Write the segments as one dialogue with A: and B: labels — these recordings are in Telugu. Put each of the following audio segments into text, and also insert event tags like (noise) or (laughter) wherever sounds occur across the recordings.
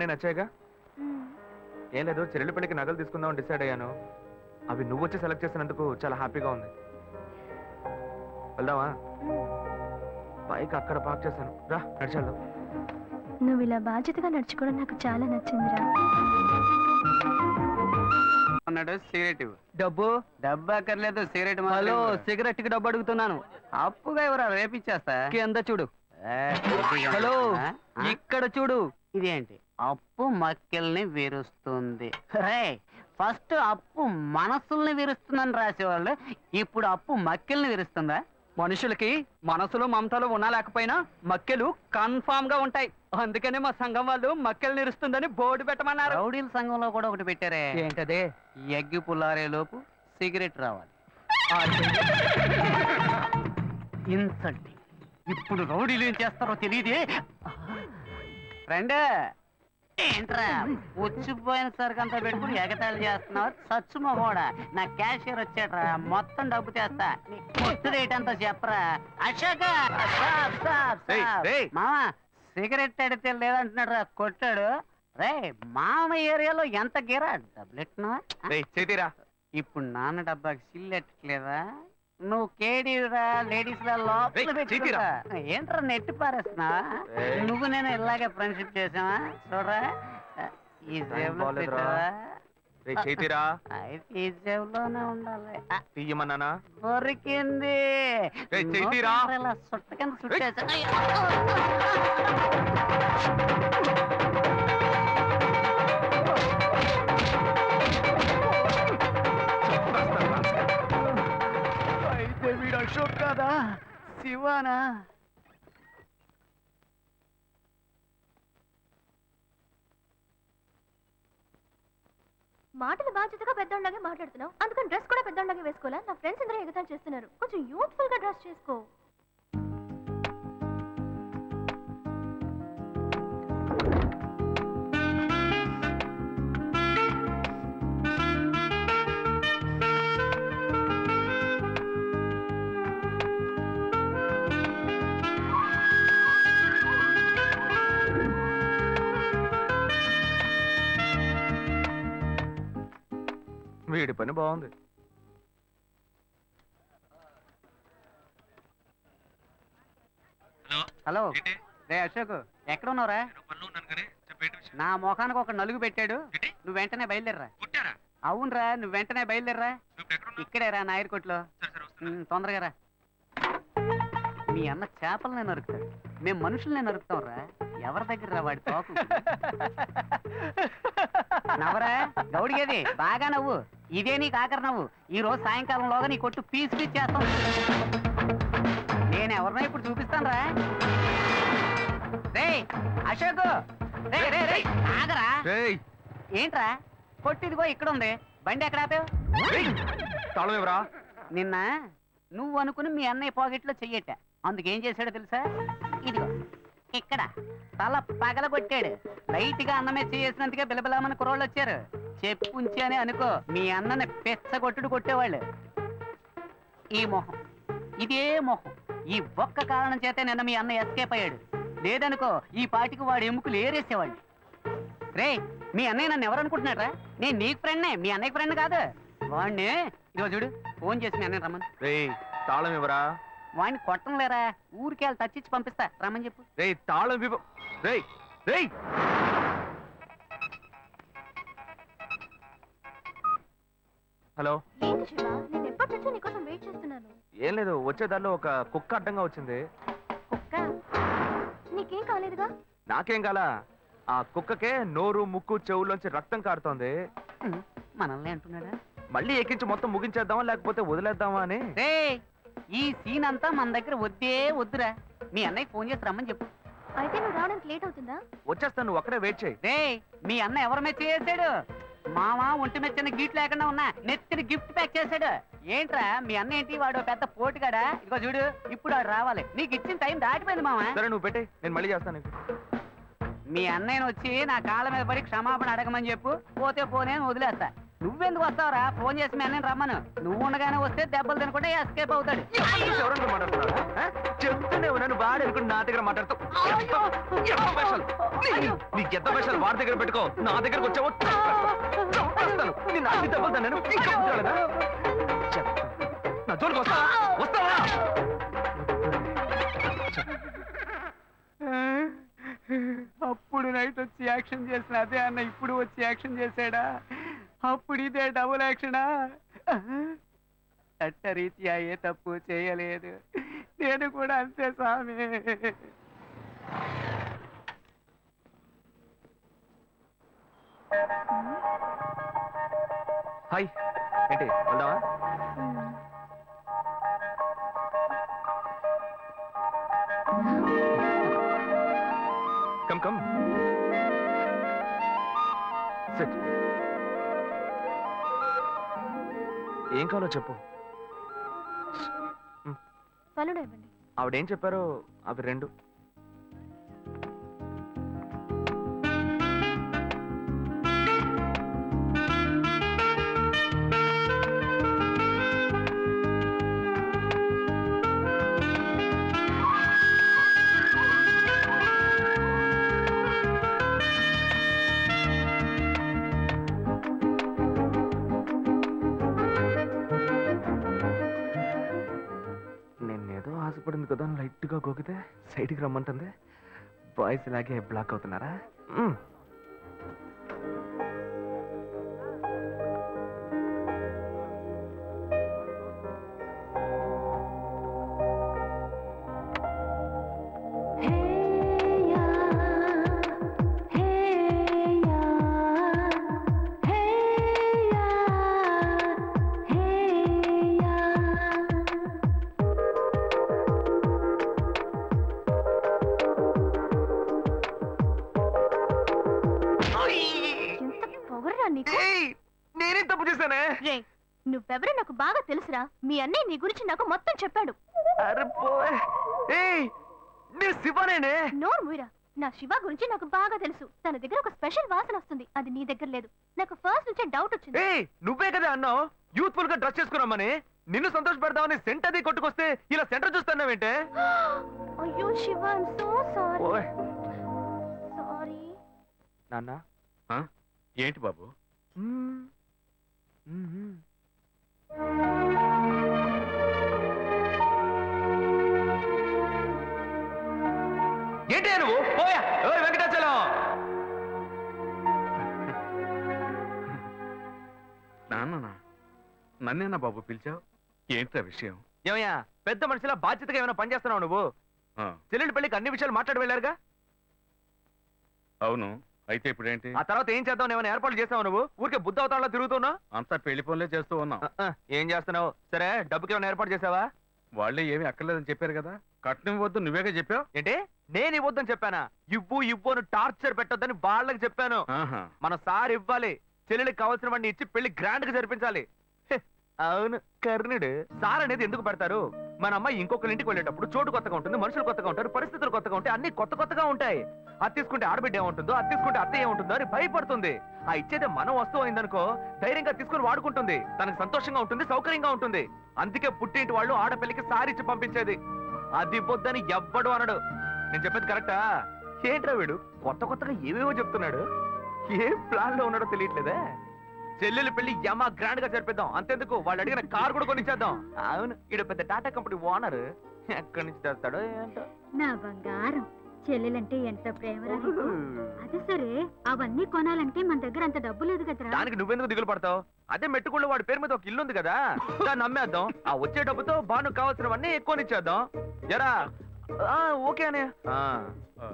A: నగలన్నీ నచ్చాయిగా. ఏం లేదు చెల్లెలి పెళ్ళికి నగలు తీసుకుందాం డిసైడ్ అయ్యాను అవి నువ్వు వచ్చి సెలెక్ట్ చేసినందుకు చాలా హ్యాపీగా ఉంది వెళ్దామా. బైక్ అక్కడ పార్క్ చేశాను రా నడిచాడు
B: నువ్వు ఇలా బాధ్యతగా నడుచుకోవడం నాకు చాలా నచ్చిందిరా
C: అన్నాడు సిగరెట్.
D: డబ్బు
C: డబ్బు అక్కర్లేదు సిగరెట్
D: హలో. సిగరెట్కి డబ్బు అడుగుతున్నాను
C: అప్పుగా ఎవరా రేపిచ్చేస్తా
D: కింద చూడు. హలో? ఇక్కడ చూడు
C: ఇదేంటి అప్పు మక్కెల్ని విరుస్తుంది. రే ఫస్ట్ అప్పు మనసుల్ని విరుస్తుందని రాసేవాళ్ళు ఇప్పుడు అప్పు మక్కెల్ని విరుస్తుందా?
D: మనుషులకి మనసులో మమతలు ఉన్నా లేకపోయినా మక్కెలు కన్ఫామ్గా ఉంటాయి. అందుకనే మా సంఘం వాళ్ళు మక్కెలు నిరుస్తుందని బోర్డు పెట్టమన్నారు.
C: రౌడీల సంఘంలో కూడా ఒకటి పెట్టారే.
D: ఏంటదే?
C: ఎగ్గి పుల్లారే లోపు సిగరెట్ రావాలి. ఇన్సల్టింగ్ ఇప్పుడు రౌడీలు ఏం చేస్తారో తెలియదే. ఫ్రెండ్ ఏంట్రా? వచ్చిపోయిన సరికి అంతా పెట్టుకుని ఎగతాళి చేస్తున్నావు? సచ్చు మొగోడా నా క్యాషియర్ వచ్చాడ్రా. మొత్తం డబ్బు చేస్తా నీ కొట్టు రేట్ అంతా చెప్పరా అశోక
A: ఏయ్. ఏయ్.
C: మామ సిగరెట్ అడితే లేదంటున్నాడు రా. కొట్టాడు. రే మామ ఏరియాలో ఎంత గిరా? డబ్బులు ఎట్టినా
A: చేతిరా
C: ఇప్పుడు నాన్న డబ్బాకి సిల్ ఎట్టట్లేదా నువ్వు కేడీరా లేడీస్ లోపల. ఏంట్రా నెట్టి పారేస్తున్నా. నువ్వు నేను ఇలాగే ఫ్రెండ్షిప్ చేసావా చూడరా. ఈ జేబులో
A: చేతిరా
C: జేబులోనే ఉండాలి.
A: తీయమన్నానా?
C: దొరికింది.
A: ఏయ్, చీటిరా.
C: నోట్లో ఇలా సుట్ట కింద సుట్టేసా. అశోక్ కాదా? శివానా?
B: మాటలు బాధ్యతగా పెద్దోళ్ళగా మాట్లాడుతున్నావు. అందుకని డ్రెస్ కూడా పెద్దోళ్ళగా వేసుకోవాలా? నా ఫ్రెండ్స్ అందరూ ఎగతాలు చేస్తున్నారు. కొంచెం యూత్ఫుల్గా డ్రెస్ చేసుకో.
A: వీడి పని బాగుంది.
C: హలో రే అశోక్ ఎక్కడ ఉన్నావురా నా ముఖానికి ఒక నలుగు పెట్టాడు. నువ్వు వెంటనే బయలుదేరరా. అవునరా నువ్వు వెంటనే బయలుదేరరా. ఇక్కడే రా నాయర్ కొట్లో ఉమ్, తొందరగా రా. మీ అన్న చేపలనే నరుకుతాడు. మేము మనుషుల్నే నరుకుతాం రా ఎవరి దగ్గర వాడి తోకు? నవ్వరా గౌడిగేది బాగా నవ్వు. ఇదే నీకు ఆఖరి నవ్వు. ఈ రోజు సాయంకాలంలోగా నీ కొట్టు పీస్ పీస్ చేస్తాం. నేను ఎవరినో ఇప్పుడు చూపిస్తాను రా. రే అశోక్. రే రే రే ఆగరా. ఏంట్రా? కొట్టిదిగో ఇక్కడ ఉంది. బండి ఎక్కడ ఆపావు?
A: రేయ్, తాళం ఎవరా
C: నిన్న నువ్వు అనుకుని మీ అన్నయ్య పాకెట్లో చెయ్యట. అందుకేం చేశాడో తెలుసా? ఇదిగో. ఇక్కడ. తల పగలగొట్టాడు. లైట్గా అన్నమే చేసినందుకే బిలబిలామని కుర్రోళ్ళు వచ్చారు. చెప్పుంచి అని అనుకో మీ అన్నని పెచ్చగొట్టుడు కొట్టేవాళ్ళు. ఈ మొహం ఇదే మొహం. ఈ ఒక్క కారణం చేతే నిన్న మీ అన్న ఎస్కేప్ అయ్యాడు. లేదనుకో ఈ పాటికి వాడు ఎముకలు ఏరేసేవాళ్ళు. రే మీ అన్నయ్య నన్ను ఎవరు అనుకుంటున్నారా నేను నీకు ఫ్రెండ్నే మీ అన్నయ్య ఫ్రెండ్ కాదు. వాడిని ఇదిగో చూడు ఫోన్ చేసి మీ అన్నయ్య రమ్మని.
A: రే తాళం ఇవ్వరా?
C: వాడిని కొట్టం లేరా ఊరికి వెళ్ళి తచ్చిచ్చి పంపిస్తా. రమ్మని చెప్పు.
A: రేయ్ తాళం ఇవ్వ రేయ్ రేయ్. హలో.
B: ఏంటి శివ? నేను ఎప్పటి నుంచో నీకోసం వెయిట్ చేస్తున్నాను.
A: ఏం లేదు వచ్చే దారిలో ఒక కుక్క అడ్డంగా వచ్చింది.
B: కుక్క? నీకేం కాలేదుగా?
A: నాకేం కాల? ఆ కుక్కకే నోరు ముక్కు చెవుల్లోంచి రక్తం కారుతోంది.
C: మనల్ని అంటున్నాడా?
A: మళ్ళీ ఎక్కించి మొత్తం ముగించేద్దామా లేకపోతే వదిలేద్దామా అని?
C: రే ఈ సీన్ అంతా మన దగ్గర వద్దే వద్దురా. మీ అన్నయ్య ఫోన్ చేసి రమ్మని చెప్పు.
B: అయితే నువ్వు రావడానికి లేట్ అవుతుందా?
A: వచ్చేస్తాను నువ్వు అక్కడే వెయిట్ చేయి.
C: రే మీ అన్న ఎవరి మెచ్చ చేశాడు? మామ ఒంటి మెచ్చిన గిఫ్ట్ లేకుండా ఉన్నా నెత్తిని గిఫ్ట్ ప్యాక్ చేశాడు. ఏంట్రా మీ అన్న ఏంటి? వాడు పెద్ద పోటుగాడా? ఇదిగో చూడు ఇప్పుడు వాడు రావాలి. నీకు ఇచ్చిన టైం దాటిపోయింది మామ
A: సరే నువ్వు పెట్టే నేను మళ్ళీ చేస్తాను నీకు.
C: మీ అన్నయ్యను వచ్చి నా కాళ్ళ మీద పడి క్షమాపణ అడగమని చెప్పు. పోతే పోనే అని వదిలేస్తా. నువ్వెందుకు వస్తావురా ఫోన్ చేసి మీ అన్నని రమ్మను నువ్వు ఉండగానే వస్తే దెబ్బలు తినకుండా ఎస్కేప్ అవుతాడు
A: ఎవరన్నా మాట్లాడుతున్నారా ఆ? చెప్తూనే ఉన్నాను వాడు అనుకుని నా దగ్గర మాట్లాడుతూ? నీ- వాడి దగ్గర పెట్టుకో నా దగ్గరకు వచ్చావో. చంపేస్తాను. అన్ని దెబ్బలు తిన్నాను. ఇంకా ఉంటాడా? చెప్తా. నా జోలికి వస్తావా
C: నైట్ వచ్చి యాక్షన్ చేసిన అదే అన్న ఇప్పుడు వచ్చి యాక్షన్ చేశాడా? అప్పుడు ఇదే డబుల్ యాక్షనా చట్టరీత్యా ఏ తప్పు చేయలేదు. నేను కూడా అంతే స్వామి.
A: హాయ్. ఏంటి వెళ్దామా? కమ్ కమ్ ఏం కావాలో చెప్పు.
B: పనులు ఇవ్వండి.
A: ఆవిడేం చెప్పారో అవి రెండు. లైట్ సైడ్కి రమ్మంటుంది. బాయ్స్ ఇలాగే బ్లాక్ అవుతున్నారా?
B: నీకు?
A: ఏయ్, నేనేం తప్పు చేశానే?
B: రే నువ్వెవరో నాకు బాగా తెలుసురా. మీ అన్నయ్య నీ గురించి నాకు మొత్తం చెప్పాడు.
A: అరే పోయ్. ఏయ్ నేను శివనేనే?
B: నోరు మూయరా. నా శివ గురించి నాకు బాగా తెలుసు. తన దగ్గర ఒక స్పెషల్ వాసన వస్తుంది. అది నీ దగ్గర లేదు. నాకు ఫస్ట్ నుంచే డౌట్ వచ్చింది.
A: ఏయ్ నువ్వే కదా అన్నావు? యూత్ఫుల్గా డ్రెస్ చేసుకున్నామని? నిన్ను సంతోష పెడదామని సెంట్ అది కొట్టుకొస్తే ఇలా సెంటర్ చూస్తున్నావేంటే (gasps)
B: అయ్యో శివ సో సారీ
A: ఓయ్
B: సారీ
A: నాన్న?
E: ఏంటి బాబు.
A: ఏంటి నువ్వు? పోయా. ఓయ్ వెంకటాచలం?
E: నాన్ననా? నన్నేనా బాబు పిలిచావు? ఏంట్రా విషయం?
A: ఏమయ్యా పెద్ద మనిషిలా బాధ్యతగా ఏమైనా పని చేస్తున్నావు నువ్వు? చెల్లెలి పెళ్ళికి అన్ని విషయాలు మాట్లాడి వెళ్ళారుగా?
E: అవును. అయితే ఇప్పుడేంటి?
A: ఆ తర్వాత ఏం చేద్దాం? ఏమైనా ఏర్పాట్లు చేస్తావు నువ్వు? ఊరికే బుద్ధ అవతారంలో తిరుగుతున్నావు
E: అంతా పెళ్ళి పనులే చేస్తూ ఉన్నాం.
A: ఏం చేస్తున్నావు? సరే డబ్బుకి ఏమైనా ఏర్పాటు చేసావా?
E: వాళ్ళే ఏమీ అక్కర్లేదని చెప్పారు కదా. కట్నం వద్దు నువ్వేగా చెప్పావు?
A: ఏంటి? నేను ఇవ్వద్దని చెప్పానా? ఇవ్వు ఇవ్వు అని టార్చర్ పెట్టొద్దని వాళ్ళకి చెప్పాను. మన సార్ ఇవ్వాలి. చెల్లెలికి కావాల్సిన వాడిని ఇచ్చి పెళ్ళి గ్రాండ్గా జరిపించాలి అవును. కర్ణుడు సార్ అనేది ఎందుకు పెడతారు? మన అమ్మాయి ఇంకొకరి ఇంటికి వెళ్ళేటప్పుడు చోటు కొత్తగా ఉంటుంది మనుషులు కొత్తగా ఉంటారు పరిస్థితులు కొత్తగా ఉంటాయి అన్ని కొత్త కొత్తగా ఉంటాయి. అది తీసుకుంటే ఆడబిడ్డ ఏముంటుందో అది తీసుకుంటే అత్త ఏముంటుందో అని భయపడుతుంది. ఆ ఇచ్చేదే మనం వస్తువు అయిందనుకో ధైర్యంగా తీసుకుని వాడుకుంటుంది. తనకు సంతోషంగా ఉంటుంది సౌకర్యంగా ఉంటుంది. అందుకే పుట్టింటి వాళ్ళు ఆడపిల్లకి సారిచ్చి పంపించేది. అది పొద్దని ఎవ్వడు అనడు. నేను చెప్పేది కరెక్టా? ఏంట్రా వీడు? కొత్త కొత్తగా ఏవేవో చెప్తున్నాడు. ఏ ప్లాన్లో ఉన్నాడో తెలియట్లేదే. చెల్లెలు పెళ్ళి యమా గ్రాండ్గా జరిపిద్దాం. అంతెందుకు? వాళ్ళు అడిగిన కార్ కూడా కొనిచ్చేద్దాం. అవును. ఈడ పెద్ద టాటా కంపెనీ ఓనర్. ఎక్కడి నుంచి తెస్తాడో ఏంటో.
F: నా బంగారం. చెల్లెలంటే ఎంత ప్రేమరా నీకు? అది సరే అవన్నీ కొనాలంటే మన దగ్గర అంత డబ్బు లేదు కదరా.
A: దానికి నువ్వెందుకు దిగులు పడతావు? అదే మెట్టుకుళ్ళు వాడి పేరు మీద ఒక ఇల్లు ఉంది కదా దాన్ని అమ్మేద్దాం ఆ వచ్చే డబ్బుతో బాను కావాల్సినవన్నీ ఎక్కువనిచ్చేద్దాం ఆ, ఓకే అనే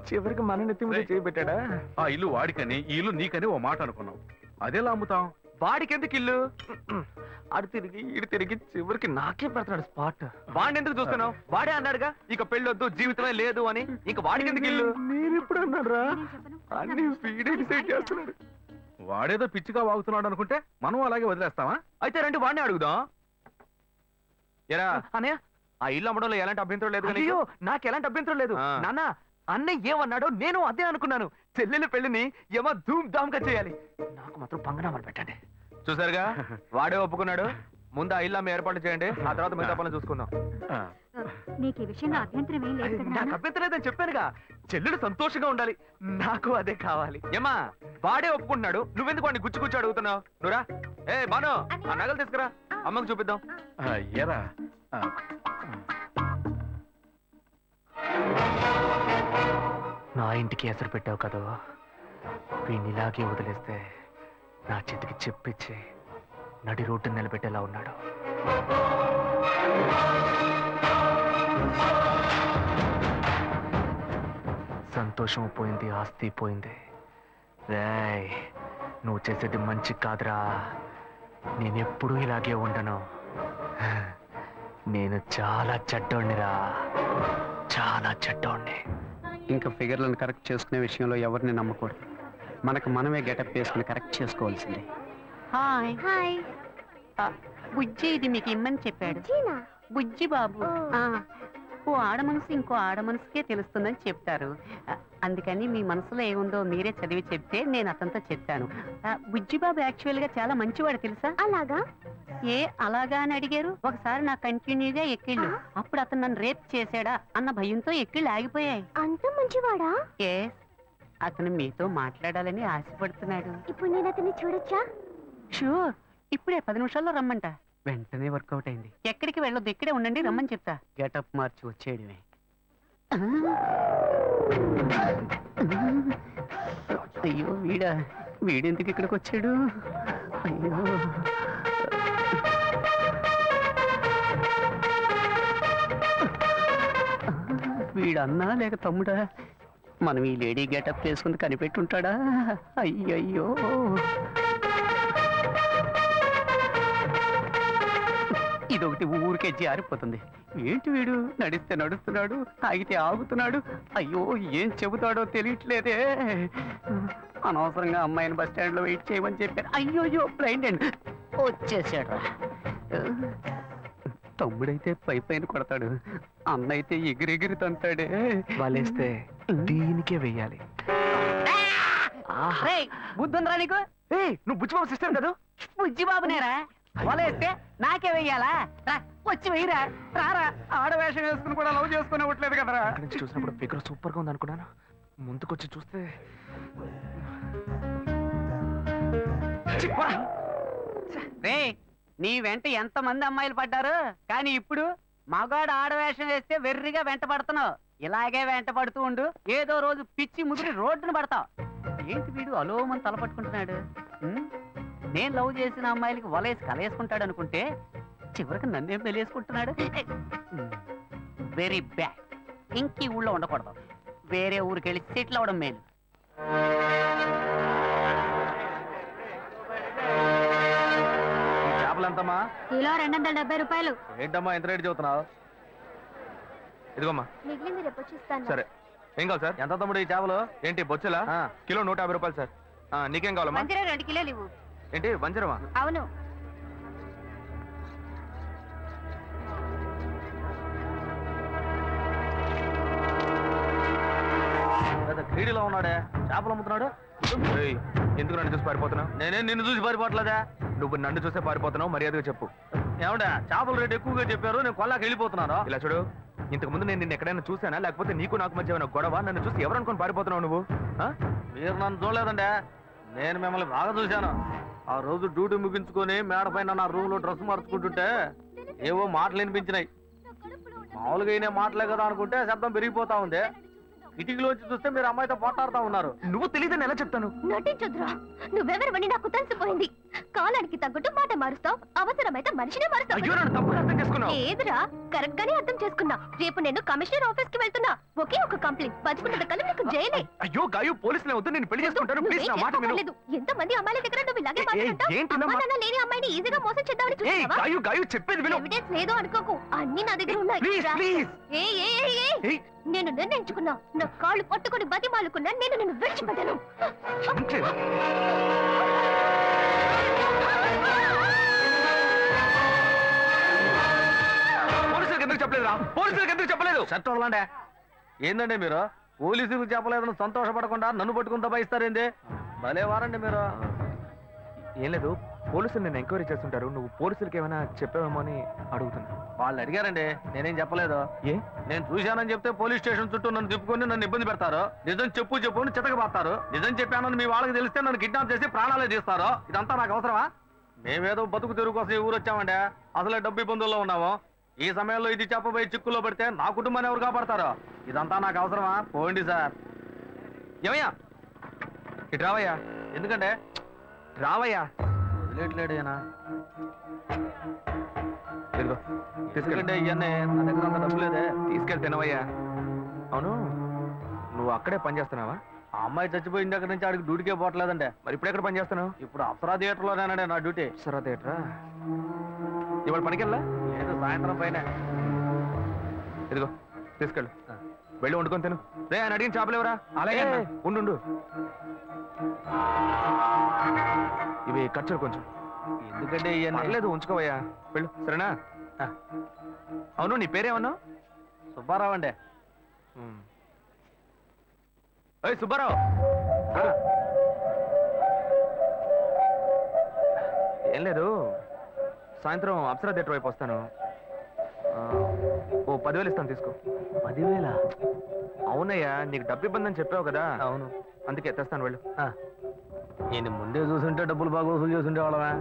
A: చివరికి మన నెత్తి మీద. చేయబెట్టాడా
E: ఆ ఇల్లు వాడికని ఈ ఇల్లు నీకని ఓ మాట అనుకున్నాం. అదెలా అమ్ముతాం?
A: వాడికి ఎందుకు ఇల్లు? అడు తిరిగి ఇడు తిరిగి చివరికి నాకే పెడతాడు స్పాట్. వాడిని ఎందుకు చూస్తున్నావు? వాడే అన్నాడుగా ఇక పెళ్ళొద్దు జీవితమే లేదు అని. ఇక వాడికి ఎందుకు ఇల్లు? నేను ఇప్పుడు. అన్ని డిసైడ్ చేస్తున్నాడు.
E: వాడేదో పిచ్చిగా వాగుతున్నాడు అనుకుంటే మనం అలాగే వదిలేస్తావా
A: అయితే రండి వాడిని అడుగుదాం. ఎరా అనే ఆ ఇల్లు అమ్మడంలో ఎలాంటి అభ్యంతరం లేదు అయ్యో నాకు? ఎలాంటి అభ్యంతరం లేదు. నాన్న అన్నయ్య ఏమన్నాడో నేను అదే అనుకున్నాను. చెల్లెల పెళ్ళిని ఏమో ధూమ్ ధామ్గా చేయాలి. నాకు మాత్రం పంగనామాలు పెట్టండి. చూసారుగా? (laughs) వాడే ఒప్పుకున్నాడు. ముందు ఆ ఇల్లు ఏర్పాటు చేయండి. ఆ తర్వాత మిగతా పనులు చూసుకుందాం.
E: ఆ,
F: నీకు ఈ విషయంలో అభ్యంతరం ఏం లేదు కదా
A: నాకు
F: నాన్న?
A: అభ్యంతరం లేదని చెప్పానుగా. చెల్లెలు సంతోషంగా ఉండాలి. నాకు అదే కావాలి. ఏమా వాడే ఒప్పుకుంటున్నాడు. నువ్వెందుకు వాడిని గుచ్చి గుచ్చి అడుగుతున్నావు? నువ్వురా ఏ బాను ఆ నగలు తీసుకురా. అమ్మకు చూపిద్దాం.
E: ఆ, ఆ,
A: నా ఇంటికి ఎసరు పెట్టావు కదా? వీడిని ఇలాగే వదిలేస్తే నా చేతికి చెప్పిచ్చి నడి రోడ్డు నిలబెట్టేలా ఉన్నాడు. సంతోషం పోయింది ఆస్తి పోయింది. రేయ్ నువ్వు చేసేది మంచి కాదురా. నేనెప్పుడూ ఇలాగే ఉండను. నేను చాలా చెడ్డోణ్ణిరా. చాలా చెడ్డోణ్ణి.
C: ఇంకా ఫిగర్లను కరెక్ట్ చేసుకునే విషయంలో ఎవరిని నమ్మకూడదు. మనకు మనమే గెటప్ వేసుకుని కరెక్ట్ చేసుకోవాల్సిందే. హాయ్.
B: హాయ్.
C: బుజ్జి ఇది మీకు ఇమ్మని చెప్పాడు. బుజ్జి బాబు. ఆ, ఓ ఆడ మనసు ఇంకో ఆడ మనసుకే తెలుస్తుందని చెప్తారు. అందుకని మీ మనసులో ఏముందో మీరే చదివి చెప్తే నేను అతనితో చెప్పాను. ఆ, బుజ్జి బాబు యాక్చువల్గా చాలా మంచివాడు తెలుసా?
B: అలాగా?
C: ఏ అలాగా అని అడిగారు? ఒకసారి నా కంటిన్యూగా ఎక్కిళ్ళు. అప్పుడు అతను నన్ను రేప్ చేశాడా అన్న భయంతో ఎక్కిళ్ళు ఆగిపోయాయి.
B: అంత మంచివాడా?
C: ఏ అతను మీతో మాట్లాడాలని ఆశపడుతున్నాడు.
B: ఇప్పుడు నేను అతన్ని చూడొచ్చా?
C: షూర్. ఇప్పుడే పది నిమిషాల్లో రమ్మంట. వెంటనే వర్కౌట్ అయింది. ఎక్కడికి వెళ్ళొద్దు ఇక్కడే ఉండండి రమ్మని చెప్తా. గెటప్ మార్చి వచ్చేయడమే. అయ్యో వీడా వీడెందుకు ఇక్కడికి వచ్చాడు? అయ్యో. వీడన్నా లేక తమ్ముడా? మనం ఈ లేడీ గెటప్ వేసుకుని కనిపెట్టుంటాడా? అయ్యయ్యో. ఇదొకటి ఊరికే జారిపోతుంది. ఏంటి వీడు? నడిస్తే నడుస్తున్నాడు ఆగితే ఆగుతున్నాడు. అయ్యో ఏం చెబుతాడో తెలియట్లేదే. అనవసరంగా అమ్మాయిని బస్ స్టాండ్లో వెయిట్ చేయమని చెప్పారు అయ్యోయ్యో బ్లైండ్ అండ్ వచ్చేసాడు. తమ్ముడైతే పై పైన కొడతాడు. అన్న అయితే ఎగిరెగిరి తంతాడే.
A: వలేస్తే దీనికే వెయ్యాలి.
C: బుద్ధుందిరా నీకు?
A: ఏయ్, నువ్వు బుచ్చిబాబు సిస్టర్ కదా?
C: బుజ్జి బాబునేరా వలేస్తే నాకే వెయ్యాలా? రా వచ్చి వెయ్యరా. రారా. ఆడవేషం వేసుకుని కూడా లవ్ చేసుకుని ఇవ్వట్లేదు కదరా.
A: నుంచి చూసినప్పుడు ఫిగర్ సూపర్గా ఉంది అనుకున్నాను ముందుకొచ్చి చూస్తే.
C: రే నీ వెంట ఎంత మంది అమ్మాయిలు పడ్డారు? కానీ ఇప్పుడు మగాడు ఆడవేషం వేస్తే వెర్రిగా వెంట పడుతున్నావు. ఇలాగే వెంట పడుతూ ఉండు. ఏదో రోజు పిచ్చి ముదిరి రోడ్డును పడతావు. ఏంటి వీడు అలోమని తలపట్టుకుంటున్నాడు నేను లవ్ చేసిన అమ్మాయిలకి వలేసి కలేసుకుంటాడు అనుకుంటే చివరికి నన్నేం తెలియసుకుంటున్నాడు? Very bad. ఇంక ఈ ఊళ్ళో ఉండకూడదు. వేరే ఊరికి వెళ్ళి సెటిల్ అవడం మేలు.
A: ఎంతమ్మా
F: కిలో రెండు వందల డెబ్బై రూపాయలు.
A: ఏంటమ్మా ఎంత రేటు చెబుతున్నావు? ఇదిగోమ్మా.
B: మిగిలింది రేపు
A: సరే. ఏం కావాలి సార్? ఎంత తమ్ముడు ఈ చేపలు? ఏంటి బొచ్చులా? కిలో నూట యాభై రూపాయలు సార్. ఆ, నీకేం కావాలమ్మా?
C: రెండు కిలోలు ఇవ్వు.
A: ఏంటి వంజరమా?
C: అవును.
A: క్రీడలో ఉన్నాడే. చేపలు అమ్ముతున్నాడు? ఏయ్, ఎందుకు నన్ను చూసి పారిపోతున్నావు? నేనే నిన్ను చూసి పారిపోవట్లేదా? నువ్వు నన్ను చూసే పారిపోతున్నావు మర్యాదగా చెప్పు. ఏమంటే చేపల రేటు ఎక్కువగా చెప్పారు నేను కొల్లాకి వెళ్ళిపోతున్నాను? ఇలా చూడు ఇంతకు ముందు నేను నిన్ను ఎక్కడైనా చూసానా లేకపోతే నీకు నాకు మధ్య ఏమైనా గొడవ? నన్ను చూసి ఎవరు అనుకొని పారిపోతున్నావు నువ్వు? ఆ?
G: మీరు నన్ను చూడలేదండి. నేను మిమ్మల్ని బాగా చూశాను. ఆ రోజు డ్యూటీ ముగించుకొని మేడ పైన నా రూమ్లో డ్రెస్ మార్చుకుంటుంటే ఏవో మాటలు వినిపించినాయి. మామూలుగా అయినా మాటలే కదా అనుకుంటే శబ్దం పెరిగిపోతా ఉంది. కిటికీలోంచి చూస్తే మీరు అమ్మాయితో పోట్లాడుతా ఉన్నారు.
A: నువ్వు తెలియదని ఎలా చెప్తాను?
B: నువ్వెవరివని నాకు తెలిసిపోయింది. కాలానికి తగ్గట్టు మాట మారుస్తావు. అవసరమైతే మనిషినే మారుస్తావు. కరెక్ట్ గానే అర్థం చేసుకున్నా. రేపు నేను కమిషనర్ ఆఫీస్కి వెళ్తున్నా. ఒకే ఒక కంప్లైంట్ నీకు జైలే
A: అయ్యో గాయు పోలీసులే వద్దు నేను పెళ్ళి చేసుకుంటాను. ప్లీజ్ నా మాట విను.
B: ఎంత మంది అమ్మాయిల దగ్గర నువ్వు ఇలాగే మాట్లాడుతావు లేని అమ్మాయిని ఈజీగా మోసం చేద్దామని
A: ఏయ్
B: చూస్తావా
A: గాయు గాయు చెప్పేది విను.
B: ఎవిడెన్స్ లేదు అనుకోకు. అన్ని నా దగ్గర ఉన్నాయి.
A: ప్లీజ్. ప్లీజ్ ఏయ్.
B: నేను నిర్ణయించుకున్నా. నా కాళ్ళు పట్టుకొని బతిమాలుకున్నా నేను నిన్ను విడిచిపెట్టాను.
A: ఎందుకు చెప్పలేదురా పోలీసులకు ఎందుకు చెప్పలేదు?
G: షర్ట్ వదలండి. ఏందండి మీరు? పోలీసులకు చెప్పలేదని సంతోషపడకుండా నన్ను పట్టుకుని దబాయిస్తారేంది? భలే వారండి మీరు.
A: ఏం లేదు పోలీసులు నేను ఎంక్వైరీ చేస్తుంటారు నువ్వు పోలీసులకి ఏమైనా చెప్పావేమో అని అడుగుతున్నా.
G: వాళ్ళు అడిగారండి నేనేం చెప్పలేదు.
A: ఏ?
G: నేను చూశానని చెప్తే పోలీస్ స్టేషన్ చుట్టూ నన్ను తిప్పుకొని నన్ను ఇబ్బంది పెడతారు. నిజం చెప్పు చెప్పు అని చితకబాస్తారు నిజం చెప్పానని మీ వాళ్ళకి తెలిస్తే నన్ను కిడ్నాప్ చేసి ప్రాణాలే తీస్తారు. ఇదంతా నాకు అవసరమా? మేమేదో బతుకు తెరుగు కోసం ఈ ఊరు వచ్చామండి. అసలే డబ్బు ఇబ్బందుల్లో ఉన్నాము. ఈ సమయంలో ఇది చెప్పబోయి చిక్కుల్లో పడితే నా కుటుంబాన్ని ఎవరు కాపాడతారు? ఇదంతా నాకు అవసరమా? పోండి సార్.
A: ఏమయ్యా? ఇటు రావయ్యా.
G: ఎందుకంటే?
A: రావయ్యా.
G: వదిలేట్లేడు ఈయన.
A: ఇదిగో తీసుకెళ్ళి.
G: ఎందుకంటే ఇవన్నీ నా దగ్గర అంత డబ్బు లేదే.
A: తీసుకెళ్ళి తినవయ్యా అవును నువ్వు అక్కడే పని చేస్తున్నావా?
G: ఆ అమ్మాయి చచ్చిపోయిన దగ్గర నుంచి ఆడికి డ్యూటీకే పోవట్లేదండి
A: మరి ఇప్పుడు ఎక్కడ పని చేస్తున్నావు?
G: ఇప్పుడు అప్సరా థియేటర్లోనేనండి నా డ్యూటీ.
A: సరే థియేటరా? ఇవాళ పనికెళ్ళా?
G: లేదు సాయంత్రం పైన.
A: ఇదిగో తీసుకెళ్ళు. వెళ్ళి వండుకొని తిను. రే ఆయన అడిగిన చేపలు ఎవరా?
G: అలాగే.
A: ఉండు. ఇవి ఖర్చులు కొంచెం.
G: ఎందుకంటే ఇవన్నీ
A: పర్లేదు ఉంచుకోవయ్యా. వెళ్ళు సరేనా. అవును నీ పేరేమన్నావు
G: సుబ్బారావు అండి.
A: ఏయ్ సుబ్బారావు. ఏం లేదు. సాయంత్రం అప్సరా థియేటర్ వైపు వస్తాను? ఆ, ఓ పదివేలు ఇస్తాను తీసుకో.
G: పదివేల?
A: అవునయ్యా నీకు డబ్బు ఇబ్బంది అని చెప్పావు కదా.
G: అవును.
A: అందుకే తెస్తాను వెళ్ళు.
G: నేను ముందే చూసుంటే డబ్బులు బాగా వసూలు చేస్తుండే వాళ్ళమే